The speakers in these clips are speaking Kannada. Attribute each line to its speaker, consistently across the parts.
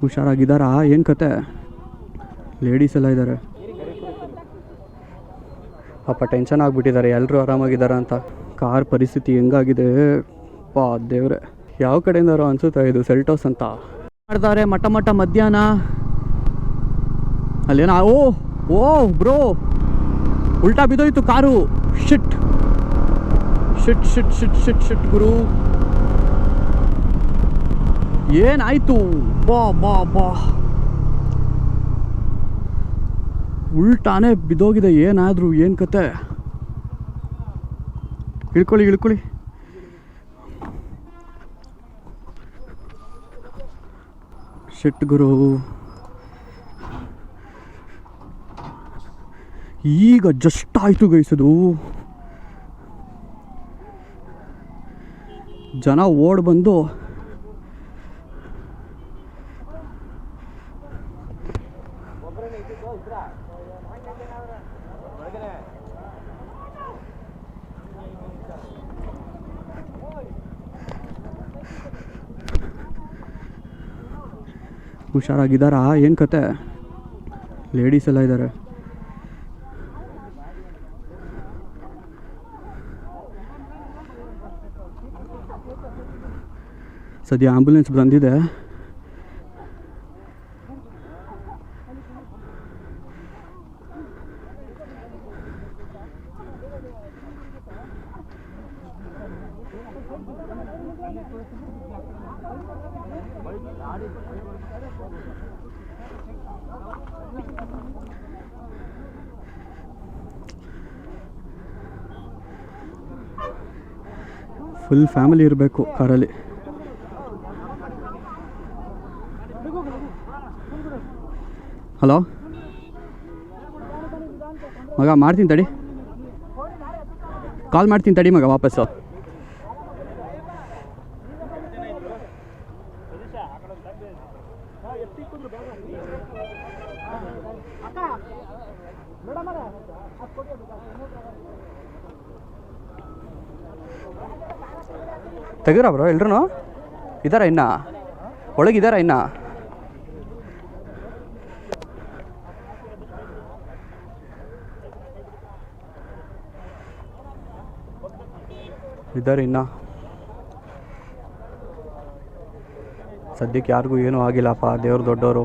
Speaker 1: ಹುಷಾರಾಗಿದ್ದಾರಾ? ಏನು ಕತೆ? ಲೇಡೀಸ್ ಎಲ್ಲ ಇದ್ದಾರೆ ಅಪ್ಪ ಟೆನ್ಷನ್ ಆಗಿಬಿಟ್ಟಿದ್ದಾರೆ ಎಲ್ಲರೂ ಆರಾಮಾಗಿದ್ದಾರೆ ಅಂತ. ಕಾರ್ ಪರಿಸ್ಥಿತಿ ಹೆಂಗಾಗಿದೆ? ಪಾ ದೇವ್ರೆ, ಯಾವ ಕಡೆಯಿಂದಾರೋ ಅನ್ಸುತ್ತೆ ಇದು ಸೆಲ್ಟೋಸ್ ಅಂತ? ಮಾಡ್ತಾರೆ ಮಠ ಮಠ ಮಧ್ಯಾಹ್ನ. ಅಲ್ಲೇನೋ? ಓ ಓ, ಬ್ರೋ. ಉಲ್ಟಾ ಬಿದ್ದೋಯ್ತು car. Shit shit shit shit shit shit ಗುರು. ಏನಾಯ್ತು? ಬಾ ಬಾ ಬಾ. ಉಲ್ಟಾನೇ ಬಿದ್ದೋಗಿದೆ, ಏನಾದರೂ ಏನು ಕತೆ? ಇಳ್ಕೊಳ್ಳಿ ಇಳ್ಕೊಳ್ಳಿ. ಶೆಟ್ ಗುರು. ಈಗ ಜಸ್ಟ್ ಆಯಿತು ಗೈಸದು. ಜನ ಓಡ್ ಬಂದು ಹುಷಾರಾಗಿದ್ದಾರಾ? ಏನು ಕತೆ? ಲೇಡೀಸ್ ಎಲ್ಲ ಇದ್ದಾರೆ ಸದ್ಯ ಆಂಬುಲೆನ್ಸ್ ಬಂದಿದೆ. ಫುಲ್ ಫ್ಯಾಮಿಲಿ ಇರಬೇಕು ಕಾರಲ್ಲಿ. ಹಲೋ ಮಗ ಮಾಡ್ತೀನಿ ತಡಿ. ಕಾಲ್ ಮಾಡ್ತೀನಿ ತಡಿ ಮಗ ವಾಪಸ್ಸು. ತೆಗೀರ ಬ್ರೋ? ಎಲ್ರೂ ಇದ್ದಾರಾ ಇನ್ನ? ಒಳಗಿದಾರ ಇನ್ನ? ಇದ್ದಾರೆ ಇನ್ನ? ಸದ್ಯಕ್ಕೆ ಯಾರಿಗೂ ಏನೂ ಆಗಿಲ್ಲಪ್ಪ. ದೇವ್ರು ದೊಡ್ಡವರು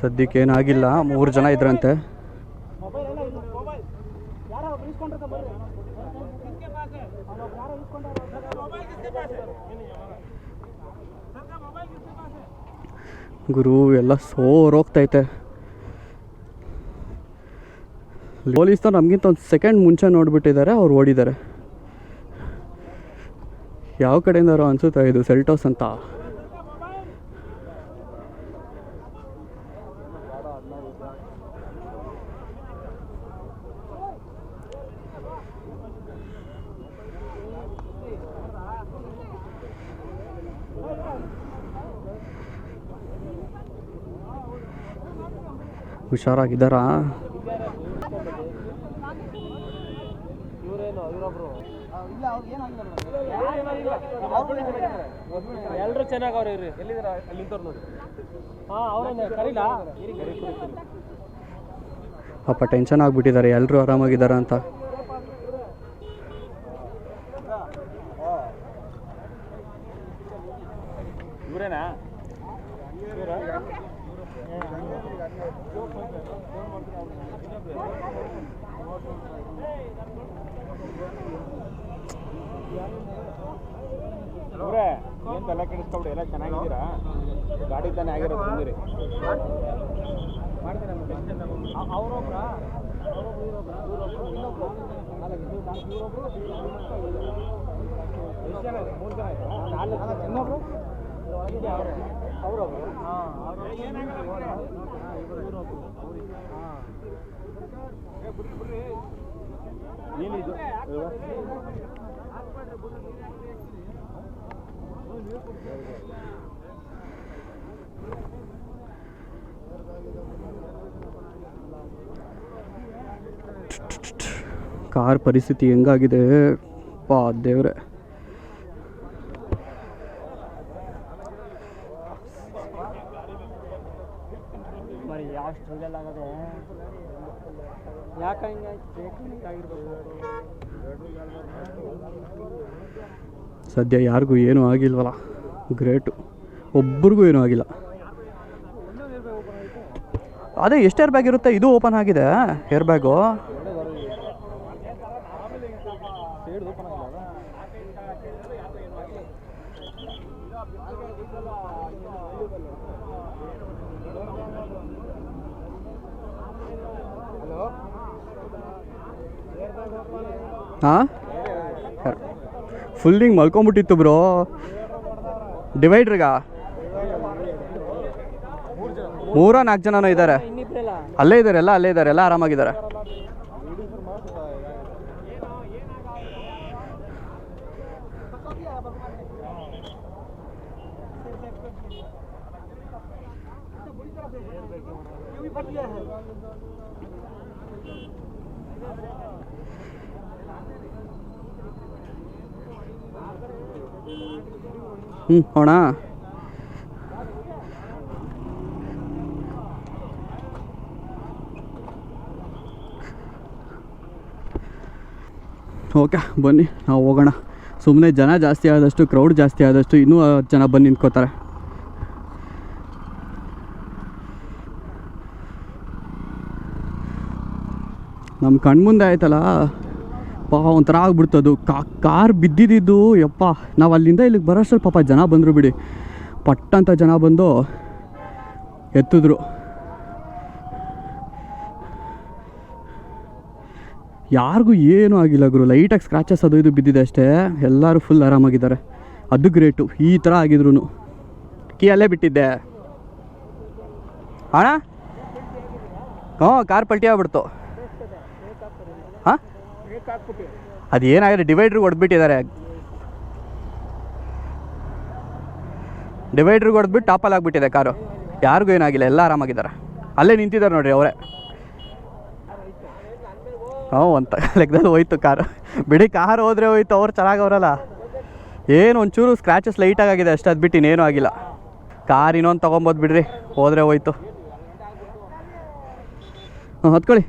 Speaker 1: ಸದ್ಯಕ್ಕೆ ಏನಾಗಿಲ್ಲ ಮೂರು ಜನ ಇದ್ರಂತೆ. ಗುರು, ಎಲ್ಲ ಸೋರೋಗ್ತೈತೆ. ಪೊಲೀಸ್ನವ್ರು ನಮಗಿಂತ ಒಂದು ಸೆಕೆಂಡ್ ಮುಂಚೆ ನೋಡಿಬಿಟ್ಟಿದ್ದಾರೆ, ಅವ್ರು ಓಡಿದ್ದಾರೆ. ಯಾವ ಕಡೆಯಿಂದಾರೋ ಅನ್ಸುತ್ತೆ ಇದು ಸೆಲ್ಟೋಸ್ ಅಂತ. ಹುಷಾರಾಗಿದ್ದಾರಾ
Speaker 2: ಎಲ್ಲರೂ ಚೆನ್ನಾಗಿ ಅವ್ರು ಇರ್ರಿ. ಎಲ್ಲಿದಾರ ಅಲ್ಲಿ ನಿಂತವ್ರು ನೋಡಿ. ಹಾ ಅವ್ರನ್ನ ಕರೀಲ?
Speaker 1: ಅಪ್ಪ ಟೆನ್ಷನ್ ಆಗಿಬಿಟ್ಟಿದ್ದಾರೆ ಎಲ್ಲರೂ ಆರಾಮಾಗಿದ್ದಾರೆ ಅಂತ.
Speaker 2: ಇವರೇನಾ? ಇವ್ರೆ ಏನ್ ತಲೆ ಕೆಡಿಸ್ಕೊಬಿಡಿ, ಎಲ್ಲ ಚೆನ್ನಾಗಿದ್ದೀರಾ? ಗಾಡಿ ತಾನೇ ಆಗಿರೋದು ಬಂದಿರಿ ಮಾಡ್ತೀರಾ ನಾಲ್ಕು ಇವ್ರೊಬ್ರು ಇವ್ರೊಬ್ರು ಎಷ್ಟು ಜನ ಇದೆ ಮೂರು ಜನ ಇದೆ ನಾಲ್ಕು ಇನ್ನೊಬ್ರು ಅವರೊಬ್ರು? ಏನಿದು?
Speaker 1: ಕಾರ್ ಪರಿಸ್ಥಿತಿ ಹೆಂಗಾಗಿದೆ? ಪಾ ದೇವ್ರೆ
Speaker 2: మరి ಯಾವ ಸ್ಟ್ರಗಲ್ ಆಗದೆ ಯಾಕೆ
Speaker 1: ಸದ್ಯ ಯಾರಿಗೂ ಏನೂ ಆಗಿಲ್ವಲ್ಲ. ಗ್ರೇಟು ಒಬ್ರಿಗೂ ಏನೂ ಆಗಿಲ್ಲ. ಅದೇ ಎಷ್ಟು ಏರ್ ಬ್ಯಾಗ್ ಇರುತ್ತೆ? ಇದು ಓಪನ್ ಆಗಿದೆ ಏರ್ ಬ್ಯಾಗು ಹಾಂ? ಫುಲ್ ಹಿಂಗೆ ಮಲ್ಕೊಂಬಿಟ್ಟಿತ್ತು ಬ್ರೋ ಡಿವೈಡ್ರಿಗ ಮೂರ ನಾಲ್ಕು ಜನನೂ ಇದ್ದಾರೆ ಅಲ್ಲೇ ಇದ್ದಾರೆ ಎಲ್ಲ, ಅಲ್ಲೇ ಇದ್ದಾರೆ ಎಲ್ಲ ಆರಾಮಾಗಿದ್ದಾರೆ ಹ್ಞೂ ಹೋಣ. ಓಕೆ, ಬನ್ನಿ, ನಾವು ಹೋಗೋಣ. ಸುಮ್ಮನೆ ಜನ ಜಾಸ್ತಿ ಆದಷ್ಟು ಕ್ರೌಡ್ ಜಾಸ್ತಿ ಆದಷ್ಟು ಇನ್ನೂ ಜನ ಬಂದು ನಿಂತ್ಕೋತಾರೆ. ನಮ್ಮ ಕಣ್ಮುಂದೆ ಆಯ್ತಲ್ಲ? ಪಾ ಒಂಥರ ಆಗ್ಬಿಡ್ತದು ಕಾ, ಕಾರ್ ಬಿದ್ದಿದ್ದು, ಯಪ್ಪ. ನಾವು ಅಲ್ಲಿಂದ ಇಲ್ಲಿಗೆ ಬರೋಷ್ಟ್ರಲ್ಲಿ ಪಾಪ ಜನ ಬಂದರು ಬಿಡಿ. ಪಟ್ಟಂತ ಜನ ಬಂದು ಎತ್ತಿದ್ರು. ಯಾರಿಗೂ ಏನೂ ಆಗಿಲ್ಲ ಗುರು. ಲೈಟಾಗಿ ಸ್ಕ್ರಾಚಸ್ ಅದು ಇದು ಬಿದ್ದಿದೆ ಅಷ್ಟೇ. ಎಲ್ಲರೂ ಫುಲ್ ಆರಾಮಾಗಿದ್ದಾರೆ. ಅದು ಗ್ರೇಟು ಈ ಥರ ಆಗಿದ್ರು ಕೀ ಅಲ್ಲೇ ಬಿಟ್ಟಿದ್ದೆ. ಹ್ಞೂ ಕಾರ್ ಪಲ್ಟಿ ಆಗ್ಬಿಡ್ತು. ಹಾಂ ಅದು ಏನಾಗಿದೆ? ಡಿವೈಡ್ರಿಗೆ ಹೊಡೆದ್ಬಿಟ್ಟಿದ್ದಾರೆ. ಡಿವೈಡ್ರಿಗೆ ಹೊಡೆದ್ಬಿಟ್ಟು ಟಾಪಲ್ಲಿ ಆಗಿಬಿಟ್ಟಿದೆ ಕಾರು. ಯಾರಿಗೂ ಏನಾಗಿಲ್ಲ, ಎಲ್ಲ ಆರಾಮಾಗಿದ್ದಾರೆ. ಅಲ್ಲೇ ನಿಂತಿದ್ದಾರೆ ನೋಡ್ರಿ ಅವರೇ. ಹ್ಞೂ ಅಂತ ಲೆಕ್ಕದಲ್ಲಿ ಹೋಯ್ತು ಕಾರು. ಬಿಡಿ ಕಾರ್ ಹೋದ್ರೆ ಹೋಯ್ತು, ಅವ್ರು ಚೆನ್ನಾಗವ್ರಲ್ಲ ಏನು ಒಂಚೂರು ಸ್ಕ್ರ್ಯಾಚಸ್ ಲೈಟಾಗಿ ಆಗಿದೆ ಅಷ್ಟೇ, ಅದು ಬಿಟ್ಟು ಇನ್ನೇನೂ ಆಗಿಲ್ಲ. ಕಾರ್ ಇನ್ನೊಂದು ತೊಗೊಬೋದು ಬಿಡ್ರಿ, ಹೋದ್ರೆ ಹೋಯ್ತು. ಹಾಂ ಹತ್ಕೊಳ್ಳಿ.